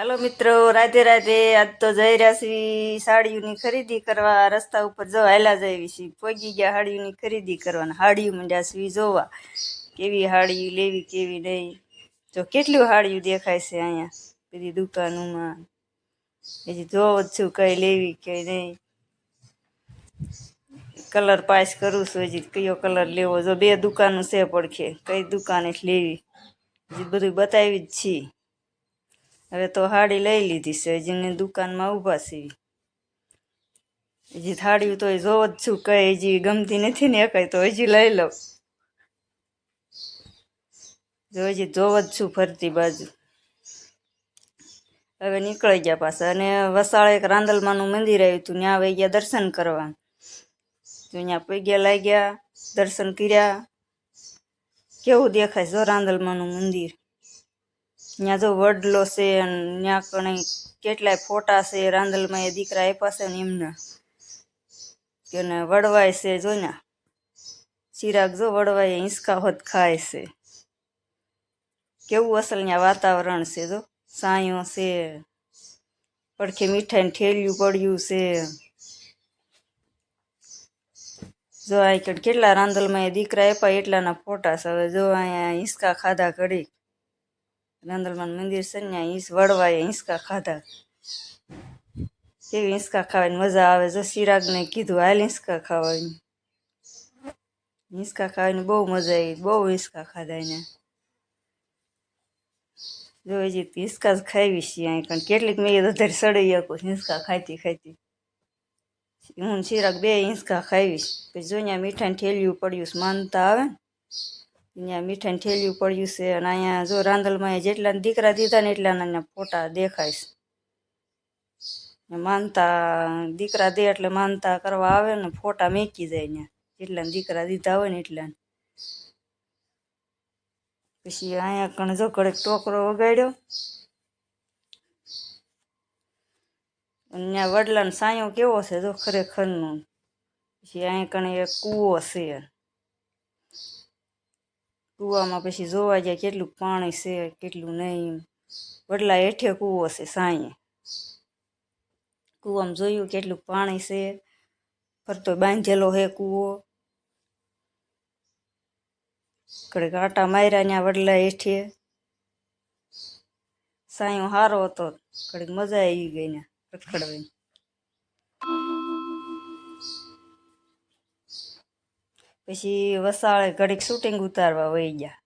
હાલો મિત્રો, રાધે રાધે. આજ તો જઈ રહ્યા છીએ સાડીઓની ખરીદી કરવા રસ્તા ઉપર જો હાલા જઈ છીએ પહોંચી ગયા હાડીઓની ખરીદી કરવાના. હાડીઓ મંડ્યા છીએ જોવા. કેવી હાડીઓ, લેવી, કેવી નહીં. જો કેટલું હાડીઓ દેખાય છે અહીંયા? બધી દુકાનોમાં. હજી જોવો જ છું કઈ લેવી, કઈ નહીં. કલર પાસ કરું છું હજી. કયો કલર લેવો? જો બે દુકાનો છે પડખે. કઈ દુકાને લેવી? હજી બધું બતાવી જ છીએ. હવે તો હાડી લઈ લીધી છે હજીને દુકાનમાં ઊભા છીએ હજી થાળ્યું તો જોવો જ છું, કઈ હજી ગમતી નથી ને કઈ તો હજી લઈ લઉં. જો હજી જોવો જ છું ફરતી બાજુ. હવે નીકળી ગયા પાછા અને વસાળે એક રાંદલમાનું મંદિર આવ્યું હતું, ત્યાં આવી ગયા દર્શન કરવા. તો પૈગ્યા પગ્યા લાગ્યા, દર્શન કર્યા. કેવું દેખાય જો રાંદલમાનું મંદિર? ત્યાં જો વડલો છે અને ત્યાં કણે કેટલાય ફોટા છે રાંદલમાં એ દીકરા આપ્યા છે ને એમના. કે ને વડવાય છે, જો ને ચિરાગ જો વડવાય હિંચકા હોત ખાય છે. કેવું અસલ ત્યાં વાતાવરણ છે જો. સાયો છે, પડખે મીઠાઈને ઠેલિયું પડ્યું છે. જો આ કેટલા રાંદલમાં એ દીકરા આપ્યા એટલાના ફોટા છે. હવે જો અહીંયા હિંચકા ખાધા ઘડી રાંદલમાન મંદિર છે ને ઈસ વડવાએ હિંચકા ખાધા. કેવી હિંચકા ખાવાની મજા આવે જો સિરાગને કીધું, હાલ હિંચકા ખાવાની. હિંસકા ખાવાની બહુ મજા આવી, બહુ હિંચકા ખાધા એને. જો હજી હિંચકા જ ખાવી છીએ અહીં કારણ કેટલીક મેં વધારે સડી શકું હિંચકા ખાતી ખાતી. હું ને બે હિંસકા ખાવીશ પછી જોઈને મીઠાઈ ઠેલ્યું પડ્યું માનતા આવે ને. અહીંયા મીઠાઈ ઠેલ્યું પડ્યું છે અને અહીંયા જો રાંદલમાં જેટલા દીકરા દીધા ને એટલાના અહીંયા ફોટા દેખાય છે. માનતા દીકરા દે એટલે માનતા કરવા આવે ને ફોટા મેકી જાય ને જેટલા દીકરા દીધા હોય ને એટલા પછી અહીંયા કણ જો કડક ટોકરો વગાડ્યો. અહીંયા વડલાનો સાયો કેવો છે જો ખરેખરનો. પછી અહીંયા કણે એક કૂવો છે. કૂવામાં પછી જોવા જાય કેટલું પાણી છે, કેટલું નહીં વડલા હેઠે કૂવો છે સાંયે. કૂવામાં જોયું કેટલું પાણી છે. ફરતો બાંધેલો હે કૂવો. કડે આટા માર્યા ત્યાં વડલા હેઠે. સાયો સારો હતો કડીક મજા આવી ગઈ ને રખડવાની. પછી વસાળે ઘડીક શૂટિંગ ઉતારવા વહી ગયા